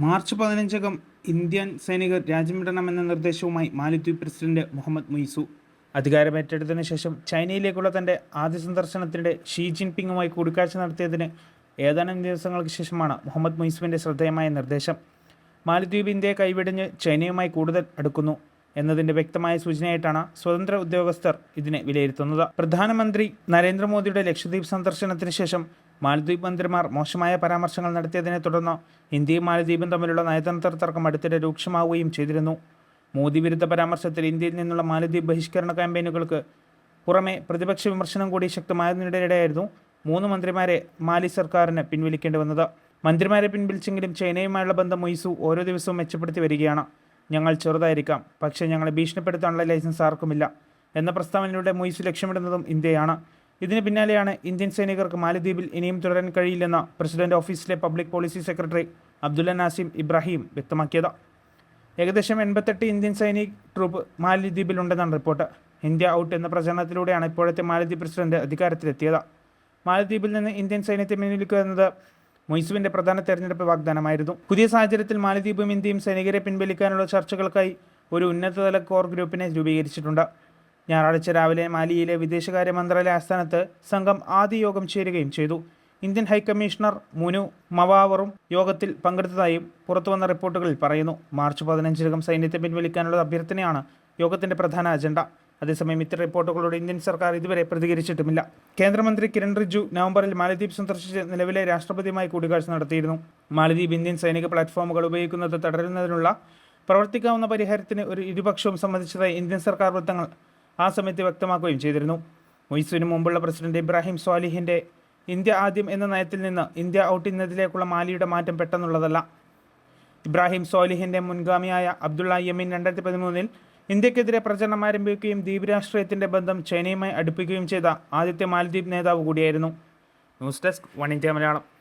March പതിനഞ്ചകം Indian സൈനികർ രാജ്യം വിടണമെന്ന നിർദ്ദേശവുമായി മാലിദ്വീപ് പ്രസിഡന്റ് മുഹമ്മദ് മുയ്സു. അധികാരമേറ്റെടുത്തതിനു ശേഷം ചൈനയിലേക്കുള്ള തന്റെ ആദ്യ സന്ദർശനത്തിനിടെ ഷീ ജിൻപിങ്ങുമായി കൂടിക്കാഴ്ച നടത്തിയതിന് ഏതാനും ദിവസങ്ങൾക്ക് ശേഷമാണ് മുഹമ്മദ് മുയ്സുവിന്റെ ശ്രദ്ധേയമായ നിർദ്ദേശം. മാലിദ്വീപ് ഇന്ത്യയെ കൈവിടിഞ്ഞ് ചൈനയുമായി കൂടുതൽ അടുക്കുന്നു എന്നതിന്റെ വ്യക്തമായ സൂചനയായിട്ടാണ് സ്വതന്ത്ര ഉദ്യോഗസ്ഥർ ഇതിനെ വിലയിരുത്തുന്നത്. പ്രധാനമന്ത്രി നരേന്ദ്രമോദിയുടെ ലക്ഷദ്വീപ് സന്ദർശനത്തിന് ശേഷം മാലദ്വീപ് മന്ത്രിമാർ മോശമായ പരാമർശങ്ങൾ നടത്തിയതിനെ തുടർന്ന് ഇന്ത്യയും മാലദ്വീപും തമ്മിലുള്ള നയതന്ത്ര തർക്കം അടുത്തിടെ രൂക്ഷമാവുകയും ചെയ്തിരുന്നു. മോദി വിരുദ്ധ പരാമർശത്തിൽ ഇന്ത്യയിൽ നിന്നുള്ള മാലദ്വീപ് ബഹിഷ്കരണ ക്യാമ്പയിനുകൾക്ക് പുറമെ പ്രതിപക്ഷ വിമർശനം കൂടി ശക്തമായതിനിടെയായിരുന്നു മൂന്ന് മന്ത്രിമാരെ മാലി സർക്കാരിന് പിൻവലിക്കേണ്ടി വന്നത്. മന്ത്രിമാരെ പിൻവലിച്ചെങ്കിലും ചൈനയുമായുള്ള ബന്ധം മൊയ്സു ഓരോ ദിവസവും മെച്ചപ്പെടുത്തി വരികയാണ്. ഞങ്ങൾ ചെറുതായിരിക്കാം പക്ഷേ ഞങ്ങളെ ഭീഷണിപ്പെടുത്താനുള്ള ലൈസൻസ് ആർക്കുമില്ല എന്ന പ്രസ്താവനയിലൂടെ മൊയ്സു ലക്ഷ്യമിടുന്നതും ഇന്ത്യയാണ്. ഇതിന് പിന്നാലെയാണ് ഇന്ത്യൻ സൈനികർക്ക് മാലദ്വീപിൽ ഇനിയും തുടരാൻ കഴിയില്ലെന്ന് പ്രസിഡന്റ് ഓഫീസിലെ public policy secretary Abdulla Nazim Ibrahim വ്യക്തമാക്കിയത്. ഏകദേശം എൺപത്തെട്ട് ഇന്ത്യൻ സൈനിക് ട്രൂപ്പ് മാലദ്വീപിലുണ്ടെന്നാണ് റിപ്പോർട്ട്. ഇന്ത്യ ഔട്ട് എന്ന പ്രചരണത്തിലൂടെയാണ് ഇപ്പോഴത്തെ മാലദ്വീപ് പ്രസിഡന്റ് അധികാരത്തിലെത്തിയത്. മാലദ്വീപിൽ നിന്ന് ഇന്ത്യൻ സൈന്യത്തെ പിൻവലിക്കുക എന്നത് മൊയ്സുവിന്റെ പ്രധാന തെരഞ്ഞെടുപ്പ് വാഗ്ദാനമായിരുന്നു. പുതിയ സാഹചര്യത്തിൽ മാലദ്വീപും ഇന്ത്യയും സൈനികരെ പിൻവലിക്കാനുള്ള ചർച്ചകൾക്കായി ഒരു ഉന്നതതല കോർ ഗ്രൂപ്പിനെ രൂപീകരിച്ചിട്ടുണ്ട്. ഞായറാഴ്ച രാവിലെ മാലിയിലെ വിദേശകാര്യ മന്ത്രാലയ ആസ്ഥാനത്ത് സംഘം ആദ്യ യോഗം ചേരുകയും ചെയ്തു. ഇന്ത്യൻ ഹൈക്കമ്മീഷണർ മുനു മവാവറും യോഗത്തിൽ പങ്കെടുത്തതായും പുറത്തുവന്ന റിപ്പോർട്ടുകളിൽ പറയുന്നു. മാർച്ച് പതിനഞ്ചിനകം സൈന്യത്തെ പിൻവലിക്കാനുള്ള അഭ്യർത്ഥനയാണ് യോഗത്തിന്റെ പ്രധാന അജണ്ട. അതേസമയം ഇത്തരം റിപ്പോർട്ടുകളോട് ഇന്ത്യൻ സർക്കാർ ഇതുവരെ പ്രതികരിച്ചിട്ടുമില്ല. കേന്ദ്രമന്ത്രി കിരൺ റിജു നവംബറിൽ മാലദ്വീപ് സന്ദർശിച്ച് നിലവിലെ രാഷ്ട്രപതിയുമായി കൂടിക്കാഴ്ച നടത്തിയിരുന്നു. മാലദ്വീപ് ഇന്ത്യൻ സൈനിക പ്ലാറ്റ്ഫോമുകൾ ഉപയോഗിക്കുന്നത് തടരുന്നതിനുള്ള പ്രവർത്തിക്കാവുന്ന പരിഹാരത്തിന് ഒരു ഇരുപക്ഷവും സംബന്ധിച്ചതായി ഇന്ത്യൻ സർക്കാർ വൃത്തങ്ങൾ ആ സമയത്ത് വ്യക്തമാക്കുകയും ചെയ്തിരുന്നു. മൊയ്സുവിന് മുമ്പുള്ള പ്രസിഡന്റ് ഇബ്രാഹിം സ്വാലിഹിന്റെ ഇന്ത്യ ആദ്യം എന്ന നയത്തിൽ നിന്ന് ഇന്ത്യ ഔട്ട് എന്നതിലേക്കുള്ള മാലിയുടെ മാറ്റം പെട്ടെന്നുള്ളതല്ല. ഇബ്രാഹിം സോലിഹിന്റെ മുൻഗാമിയായ അബ്ദുള്ള യമീൻ രണ്ടായിരത്തി പതിമൂന്നിൽ ഇന്ത്യക്കെതിരെ പ്രചരണം ആരംഭിക്കുകയും ദ്വീപ് രാഷ്ട്രീയത്തിന്റെ ബന്ധം ചൈനയുമായി അടുപ്പിക്കുകയും ചെയ്ത ആദ്യത്തെ മാലദ്വീപ് നേതാവ് കൂടിയായിരുന്നു. News desk one India Malayalam.